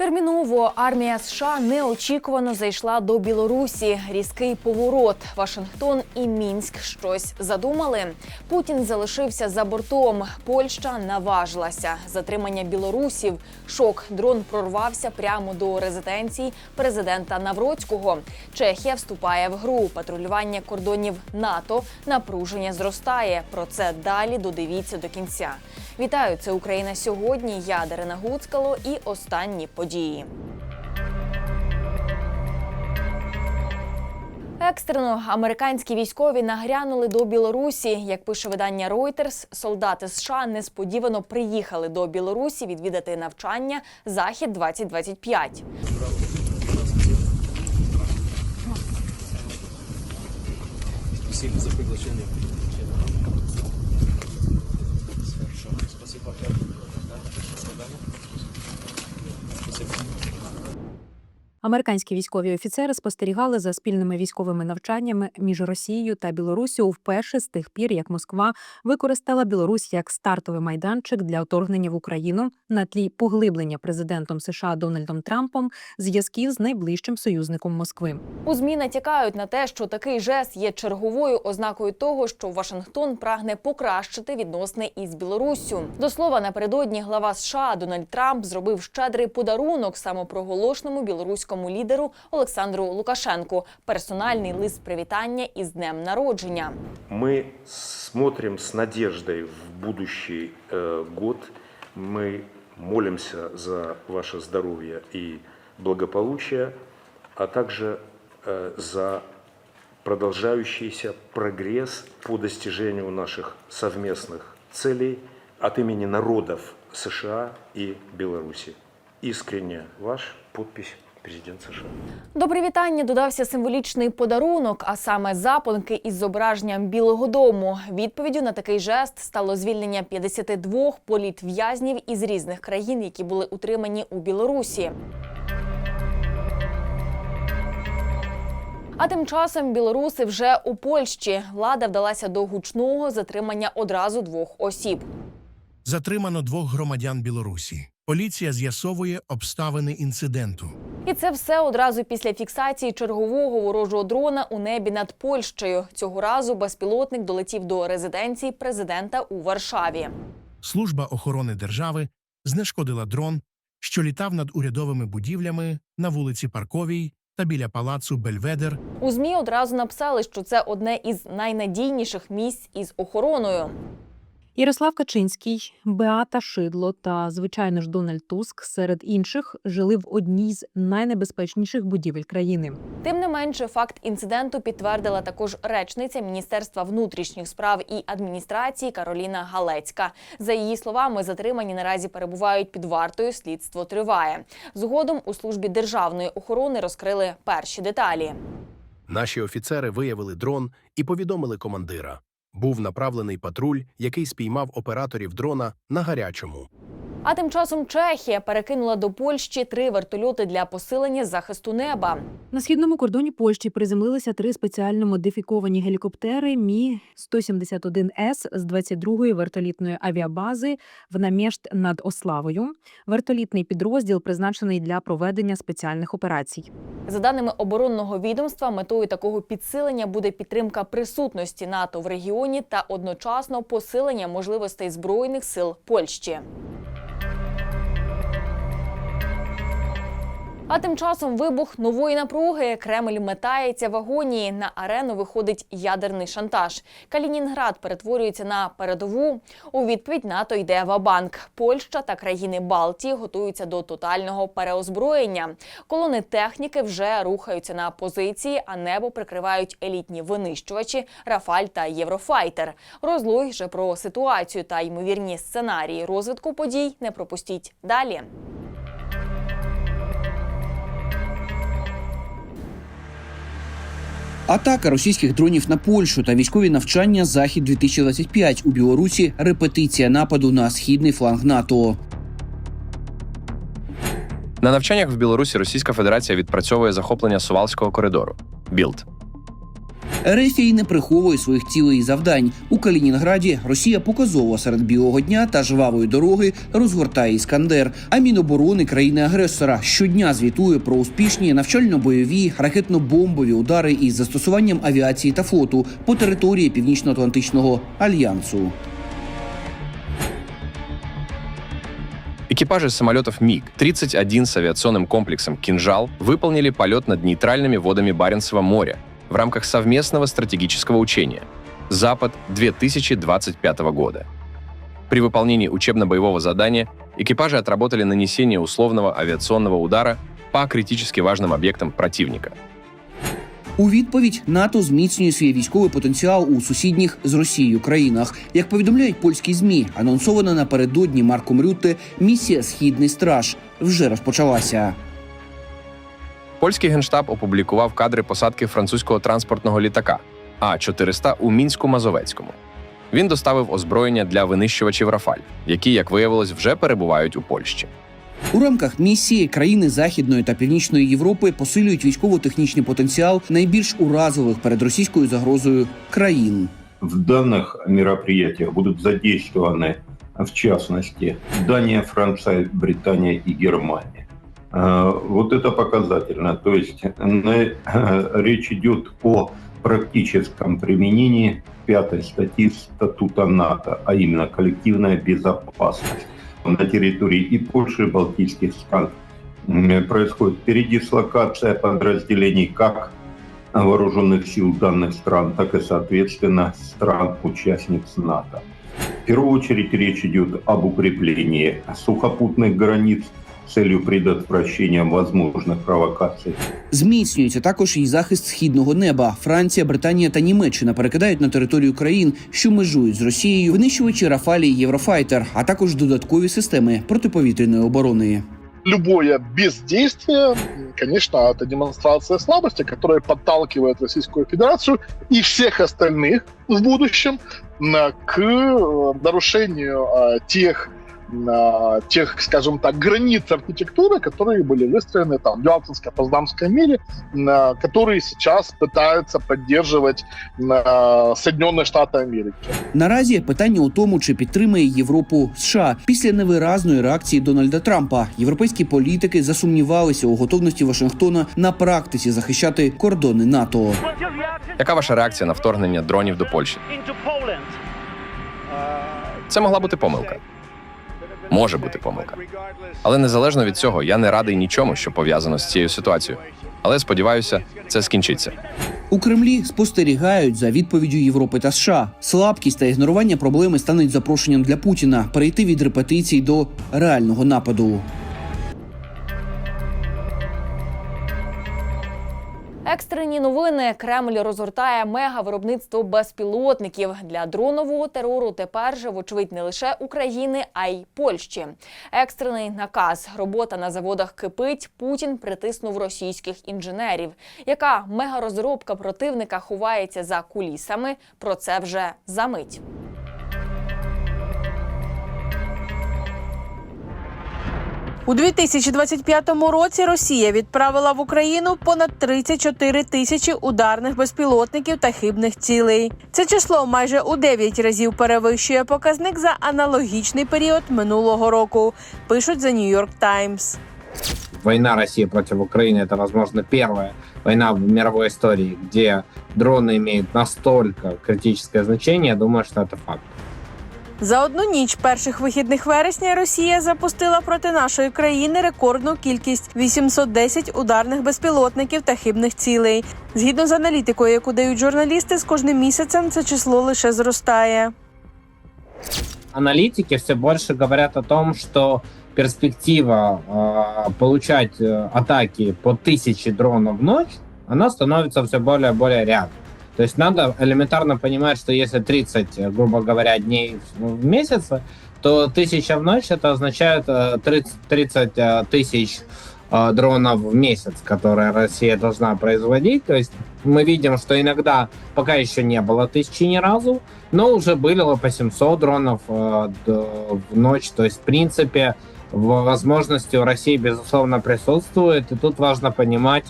Терміново армія США неочікувано зайшла до Білорусі. Різкий поворот. Вашингтон і Мінськ щось задумали. Путін залишився за бортом. Польща наважилася. Затримання білорусів. Шок. Дрон прорвався прямо до резиденції президента Навроцького. Чехія вступає в гру. Патрулювання кордонів НАТО. Напруження зростає. Про це далі додивіться до кінця. Вітаю! Це Україна сьогодні. Я Дарина Гуцкало і останні події. Екстрено американські військові нагрянули до Білорусі. Як пише видання Reuters, солдати США несподівано приїхали до Білорусі відвідати навчання Захід 2025 Спасибо за приглашение. Хорошо. Спасибо. Да, до свидания. Спасибо. Американські військові офіцери спостерігали за спільними військовими навчаннями між Росією та Білоруссю вперше з тих пір, як Москва використала Білорусь як стартовий майданчик для вторгнення в Україну на тлі поглиблення президентом США Дональдом Трампом зв'язків з найближчим союзником Москви. У змі натякають на те, що такий жест є черговою ознакою того, що Вашингтон прагне покращити відносини із Білоруссю. До слова, напередодні глава США Дональд Трамп зробив щедрий подарунок самопроголошеному білоруському лідеру Олександру Лукашенку персональний лист привітання із днем народження. Мы смотрим с надеждой в будущий э, год. Мы молимся за ваше здоровье и благополучие, а также э, за продолжающийся прогресс по достижению наших совместных целей от имени народов США и Беларуси. Искренне ваш подпись президент США. До привітання додався символічний подарунок, а саме запонки із зображенням Білого Дому. Відповіддю на такий жест стало звільнення 52 політв'язнів із різних країн, які були утримані у Білорусі. А тим часом білоруси вже у Польщі. Влада вдалася до гучного затримання одразу двох осіб. Затримано двох громадян Білорусі. Поліція з'ясовує обставини інциденту. І це все одразу після фіксації чергового ворожого дрона у небі над Польщею. Цього разу безпілотник долетів до резиденції президента у Варшаві. Служба охорони держави знешкодила дрон, що літав над урядовими будівлями на вулиці Парковій та біля палацу Бельведер У змі одразу написали, що це одне із найнадійніших місць із охороною. Ярослав Качинський, Беата Шидло та, звичайно ж, Дональд Туск серед інших жили в одній з найнебезпечніших будівель країни. Тим не менше, факт інциденту підтвердила також речниця Міністерства внутрішніх справ і адміністрації Кароліна Галецька. За її словами, затримані наразі перебувають під вартою. Слідство триває. Згодом у службі державної охорони розкрили перші деталі. Наші офіцери виявили дрон і повідомили командира. Був направлений патруль, який спіймав операторів дрона на гарячому. А тим часом Чехія перекинула до Польщі три вертольоти для посилення захисту неба. На східному кордоні Польщі приземлилися три спеціально модифіковані гелікоптери Мі 171 С з 22-ї вертолітної авіабази в Намєшт над Ославою. Вертолітний підрозділ призначений для проведення спеціальних операцій. За даними оборонного відомства, метою такого підсилення буде підтримка присутності НАТО в регіоні та одночасно посилення можливостей збройних сил Польщі. А тим часом вибух нової напруги. Кремль метається в агонії. На арену виходить ядерний шантаж. Калінінград перетворюється на передову. У відповідь НАТО йде ва-банк. Польща та країни Балтії готуються до тотального переозброєння. Колони техніки вже рухаються на позиції, а небо прикривають елітні винищувачі Рафаль та Єврофайтер. Розлуй же про ситуацію та ймовірні сценарії розвитку подій не пропустіть далі. Атака російських дронів на Польщу та військові навчання Захід 2025 у Білорусі. Репетиція нападу на східний фланг НАТО. На навчаннях в Білорусі Російська Федерація відпрацьовує захоплення Сувалського коридору. Білд. Ерефія й не приховує своїх цілей і завдань. У Калінінграді Росія показово серед білого дня та жвавої дороги розгортає іскандер. А Міноборони країни-агресора щодня звітує про успішні навчально-бойові ракетно-бомбові удари із застосуванням авіації та флоту по території Північно-Атлантичного альянсу. Экипажи самолетов МиГ-31 с авиационным комплексом «Кинжал» выполнили полет над нейтральными водами Баренцева моря в рамках совместного стратегического учения «Запад-2025 года». При выполнении учебно-боевого задания экипажи отработали нанесение условного авиационного удара по критически важным объектам противника – У відповідь НАТО зміцнює свій військовий потенціал у сусідніх з Росією країнах. Як повідомляють польські змі, анонсована напередодні Марком Рютте місія Східний страж вже розпочалася. Польський генштаб опублікував кадри посадки французького транспортного літака А-400 у Мінську-Мазовецькому. Він доставив озброєння для винищувачів Рафаль, які, як виявилось, вже перебувають у Польщі. У рамках місії країни Західної та Північної Європи посилюють військово-технічний потенціал найбільш уразливих перед російською загрозою країн. В данных мероприятиях будут задействованы, в частности, Дания, Франция, Британия и Германия. Э, Вот это показательно. То есть э, речь идет о практическом применении пятой статьи статута НАТО, а именно коллективная безопасность. На территории и Польши, и Балтийских стран происходит передислокация подразделений как вооруженных сил данных стран, так и, соответственно, стран-участниц НАТО. В первую очередь речь идет об укреплении сухопутных границ целью предотвращения возможных провокаций Зміцнюється також і захист східного неба. Франція, Британія та Німеччина перекидають на територію країн, що межують з Росією, винищувачі Рафалі і Єврофайтер, а також додаткові системи протиповітряної оборони. любое бездействие, конечно, это демонстрация слабости, которая подталкивает Российскую Федерацию и всех остальных в будущем на- к э, нарушению э, тех э, тех, скажем так, границ архитектуры, которые были выстроены там в Ялтинско-Поздамском мире, на- которые сейчас пытаются поддерживать э, Соединенные Штаты Америки. Наразі питання у тому, чи підтримає Європу США після невиразної реакції Дональда Трампа. Європейські політики засумнівалися у готовності Вашингтона на практиці захищати кордони НАТО. Яка ваша реакція на вторгнення дронів до Польщі? Це могла бути помилка. Може бути помилка. Але незалежно від цього, я не радий нічому, що пов'язано з цією ситуацією. Але сподіваюся, це скінчиться. У Кремлі спостерігають за відповіддю Європи та США. Слабкість та ігнорування проблеми стануть запрошенням для Путіна перейти від репетицій до реального нападу. Екстрені новини Кремль розгортає мегавиробництво безпілотників для дронового терору. Тепер же вочевидь не лише України, а й Польщі. Екстрений наказ. Робота на заводах кипить. Путін притиснув російських інженерів. Яка мегарозробка противника ховається за кулісами? Про це вже за У 2025 році Росія відправила в Україну понад 34 тисячі ударних безпілотників та хибних цілей. Це число майже у 9 разів перевищує показник за аналогічний період минулого року. Пишуть The New York Times. война России против Украины это, возможно, первая война в мировой истории, где дроны имеют настолько критическое значение, я думаю, что это факт. За одну ніч перших вихідних вересня Росія запустила проти нашої країни рекордну кількість 810 ударних безпілотників та хибних цілей. Згідно з аналітикою, яку дають журналісти, з кожним місяцем це число лише зростає. Аналитики все больше говорят о том, что перспектива э, получать э, атаки по тысяче дронов в ночь, она становится все более и более реальной. То есть надо элементарно понимать, что если 30, э, грубо говоря, дней в месяц, то тысяча в ночь это означает э, 30, 30 э, тысяч дронов в месяц, которые Россия должна производить. То есть мы видим, что иногда пока еще не было тысячи ни разу, но уже было по 700 дронов в ночь. То есть, в принципе, возможности у России, безусловно, присутствует. И тут важно понимать,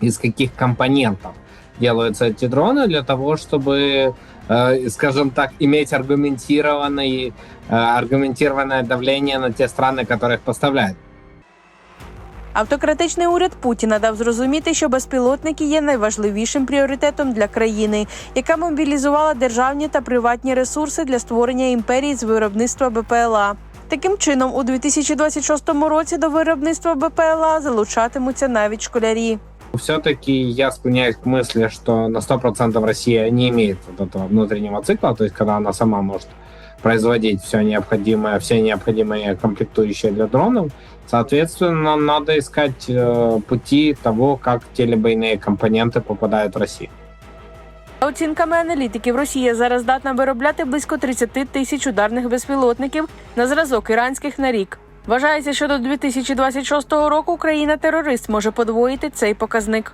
из каких компонентов делаются эти дроны для того, чтобы, э, скажем так, иметь аргументированный, э, аргументированное давление на те страны, которые их поставляют. Автократичний уряд Путіна дав зрозуміти, що безпілотники є найважливішим пріоритетом для країни, яка мобілізувала державні та приватні ресурси для створення імперії з виробництва БПЛА. Таким чином, у 2026 році до виробництва БПЛА залучатимуться навіть школярі. Все-таки я склоняюсь к мысли, что на 100% Россия не имеет вот этого внутреннего цикла, то есть когда она сама может производить все необходимое, все необходимые комплектующие для дронов. Соответственно, нам надо искать э, пути того, как те либо иные компоненты попадают в Россию. За оцінками аналітиків, Росія зараз здатна виробляти близько 30 тисяч ударних безпілотників на зразок іранських на рік. Вважається, що до 2026 року країна-терорист може подвоїти цей показник.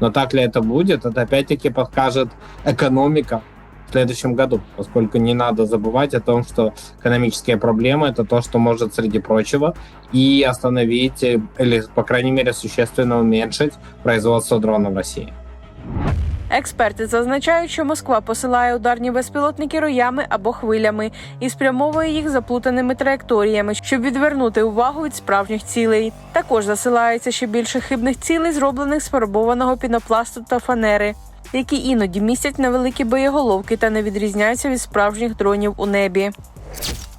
Но так ли это будет, это опять-таки покажет экономика в следующем году, поскольку не надо забывать о том, что экономические проблемы это то, что может, среди прочего, и остановить э, или, по крайней мере, существенно уменьшить производство дронов в России. Експерти зазначають, що Москва посилає ударні безпілотники роями або хвилями і спрямовує їх заплутаними траєкторіями, щоб відвернути увагу від справжніх цілей. Також засилається ще більше хибних цілей, зроблених з фарбованого пінопласту та фанери, які іноді містять невеликі боєголовки та не відрізняються від справжніх дронів у небі.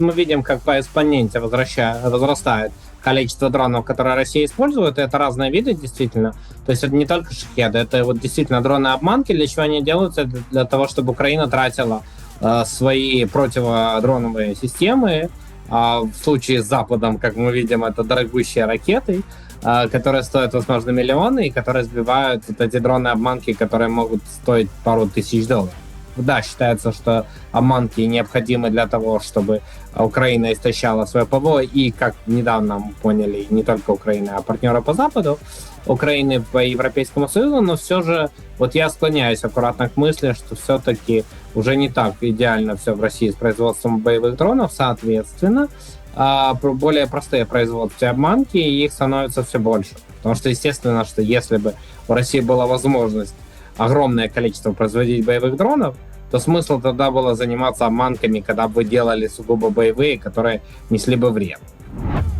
Мы видим, как по экспоненте возвраща- возрастает количество дронов, которые Россия использует. Это разные виды, действительно. То есть это не только шахеды, это вот действительно дроны-обманки. Для чего они делаются? Для- того, чтобы Украина тратила э, свои противодроновые системы. А в случае с Западом, как мы видим, это дорогущие ракеты, э, которые стоят, возможно, миллионы, и которые сбивают вот эти дроны-обманки, которые могут стоить пару тысяч долларов. Да, считается, что обманки необходимы для того, чтобы Украина истощала свое ПВО, и, как недавно мы поняли, не только Украина, а партнеры по Западу, Украины по Европейскому Союзу, но все же вот я склоняюсь аккуратно к мысли, что все-таки уже не так идеально все в России с производством боевых дронов, соответственно, а, более простые производства обманки, их становится все больше. Потому что, естественно, что если бы у России была возможность огромное количество производить боевых дронов, то смысл тогда было заниматься обманками, когда бы вы делали сугубо боевые, которые несли бы вред.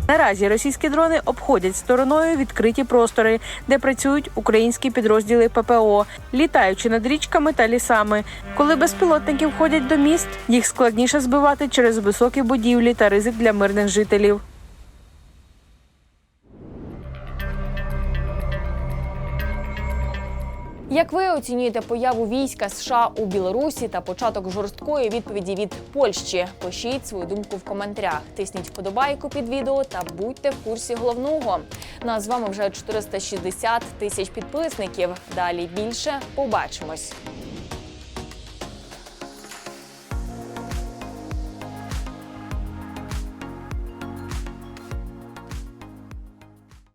Наразі російські дрони обходять стороною відкриті простори, де працюють українські підрозділи ППО, літаючи над річками та лісами. Коли безпілотники входять до міст, їх складніше збивати через високі будівлі та ризик для мирних жителів. Як ви оцінюєте появу війська США у Білорусі та початок жорсткої відповіді від Польщі? Пишіть свою думку в коментарях. Тисніть вподобайку під відео та будьте в курсі головного. Нас з вами вже 460 тисяч підписників. Далі більше побачимось.